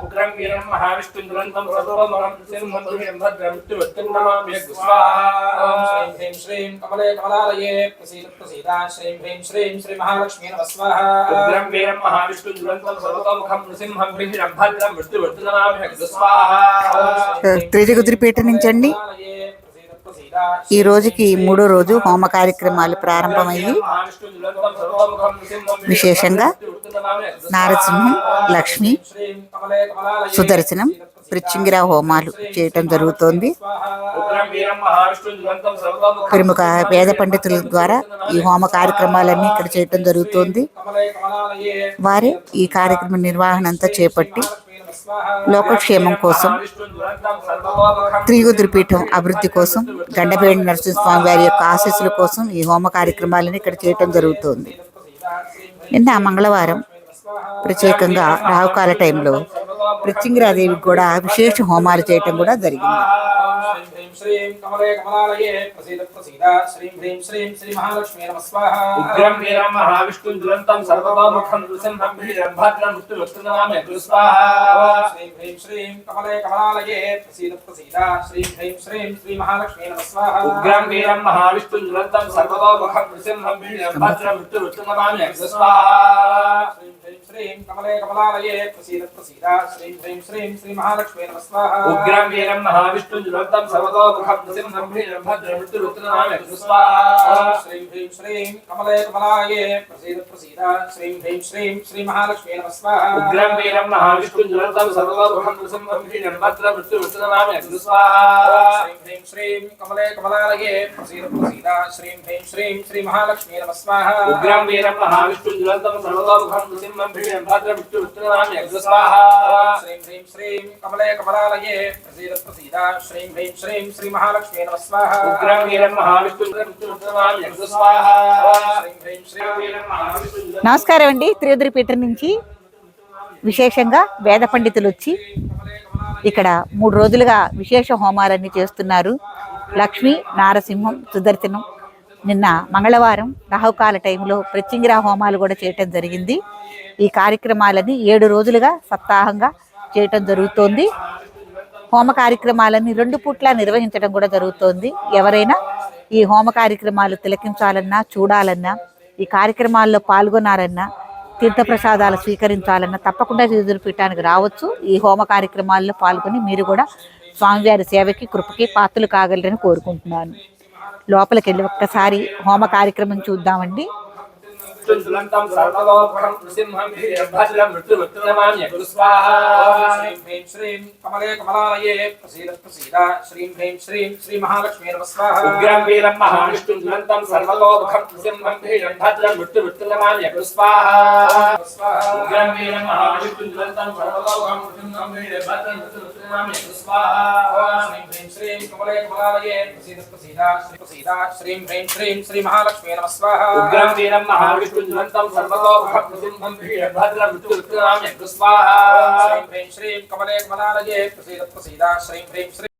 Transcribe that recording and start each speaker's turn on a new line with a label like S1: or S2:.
S1: ఉగ్రం వీరం మహావిష్ణు దురంతం సర్వమరం సింహం దుర్యం భద్రం నమామి స్వాహా.
S2: శ్రీం హ్రీం శ్రీం కమలే కమలాలయే ప్రసీద ప్రసీద. శ్రీం హ్రీం శ్రీం శ్రీ మహాలక్ష్మీ నమ స్వాహ.
S1: ఉగ్రం వీరం మహావిష్ణు దురంతం సర్వతోముఖం నృసింహం భిషం భద్రం మృత్యువర్తు నమామి స్వాహా.
S3: త్రిజగుద్రిపేట నుంచి అండి. ఈ రోజుకి మూడో రోజు హోమ కార్యక్రమాలు ప్రారంభమయ్యి విశేషంగా నారసింహం లక్ష్మి సుదర్శనం పృచ్చింగిర హోమాలు చేయటం జరుగుతోంది. ప్రముఖ పేద పండితుల ద్వారా ఈ హోమ కార్యక్రమాలన్నీ ఇక్కడ చేయటం జరుగుతోంది. వారే ఈ కార్యక్రమ నిర్వహణ అంతా చేపట్టి లోకక్షేమం కోసం త్రిగుద్రిపీఠం అభివృద్ధి కోసం గండపేడి నరసింహస్వామి వారి యొక్క ఆశీస్సుల కోసం ఈ హోమ కార్యక్రమాలను ఇక్కడ చేయటం జరుగుతోంది. నిన్న మంగళవారం ప్రత్యేకంగా రావుకాల టైంలో పృథ్వింగిరాదేవికి కూడా విశేష హోమాలు చేయటం కూడా జరిగింది.
S2: శ్రీం కమలే కమలాలయే ప్రసీద ప్రసీద శ్రీం హ్రీం శ్రీం శ్రీ మహాలక్ష్మీ నమ స్వాహ
S1: ఉగ్రం వీరం మహావిష్ణు దురంతం సర్వతోముఖం నృసింహం మృత్యువర్తు నమామి స్వాహా
S2: శ్రీం హ్రీం శ్రీం కమలే కమలాలయే ప్రసీద ప్రసీద. శ్రీం హ్రీం శ్రీం శ్రీ మహాలక్ష్మీ నమ స్వాహ.
S1: ఉగ్రం వీరం మహావిష్ణు దురంతం సర్వతోముఖం నృసింహం మృత్యువర్తు నమామి స్వాహా
S2: శ్రీం కమలే కమలాలయే ప్రసీద ప్రసీద శ్రీం హ్రీం శ్రీం శ్రీ మహాలక్ష్మీ నమ స్వాహ
S1: ఉగ్రం వీరం మహావిష్ణు భద్రం
S2: శ్రీం శ్రీం కమలే కమలాయే ప్రసీద ప్రసీద శ్రీం శ్రీం శ్రీ మహాలక్ష్మీ
S1: ఉగ్రం వీరం మహావిష్ణు భిషం భద్రం మృత్యువర్తు నమామి స్వాహా
S2: శ్రీం హ్రీం శ్రీం కమలే కమలాలయే ప్రసీద ప్రసీద శ్రీం హ్రీం శ్రీం శ్రీ మహాలక్ష్మీ నమ స్వాహ
S1: ఉగ్రం వీరం మహావిష్ణు దురంతం సర్వతోముఖం నృసింహం భిషం భద్రం
S3: నమస్కారం అండి. త్రియుద్రిపీఠం నుంచి విశేషంగా వేద పండితులు వచ్చి ఇక్కడ మూడు రోజులుగా విశేష హోమాలన్నీ చేస్తున్నారు. లక్ష్మి నారసింహం సుదర్శనం నిన్న మంగళవారం రాహుకాల టైంలో ప్రత్యంగిరా హోమాలు కూడా చేయటం జరిగింది. ఈ కార్యక్రమాలని ఏడు రోజులుగా సప్తాహంగా చేయటం జరుగుతోంది. హోమ కార్యక్రమాలని రెండు పూట్ల నిర్వహించడం కూడా జరుగుతోంది. ఎవరైనా ఈ హోమ కార్యక్రమాలు తిలకించాలన్నా చూడాలన్నా ఈ కార్యక్రమాల్లో పాల్గొనాలన్నా తీర్థప్రసాదాలు స్వీకరించాలన్నా తప్పకుండా పీఠానికి రావచ్చు. ఈ హోమ కార్యక్రమాల్లో పాల్గొని మీరు కూడా స్వామివారి సేవకి కృపకి పాత్రలు కాగలరని కోరుకుంటున్నాను. లోపలికి వెళ్ళి ఒక్కసారి హోమ కార్యక్రమం చూద్దామండి.
S1: దురంతం సర్వతోముఖం నృసింహం భిషం భద్రం మృత్యువర్తు నమామి స్వాహా
S2: శ్రీం హ్రీం శ్రీం కమలే కమలాలయే ప్రసీద ప్రసీద శ్రీం హ్రీం శ్రీం శ్రీ మహాలక్ష్మీ నమ స్వాహ
S1: ఉగ్రం వీరం మహావిష్ణు దురంతం సర్వతోముఖం నృసింహం భిషం భద్రం మృత్యువర్తు నమామి స్వాహా ఉగ్రం వీరం మహావిష్ణు దురంతం సర్వతోముఖం నృసింహం భిషం భద్రం మృత్యువర్తు నమామి స్వాహా
S2: శ్రీం హ్రీం శ్రీం కమలే కమలాలయే ప్రసీద ప్రసీద శ్రీ ప్రసీద శ్రీం హ్రీం శ్రీం శ్రీ మహాలక్ష్మీ నమ స్వాహ
S1: ఉగ్రం వీరం మహావిష్ణు దురంతం సర్వతోముఖం నృసింహం భిషం భద్రం మృత్యువర్తు నమామి స్వాహా
S2: శ్రీం హ్రీం శ్రీం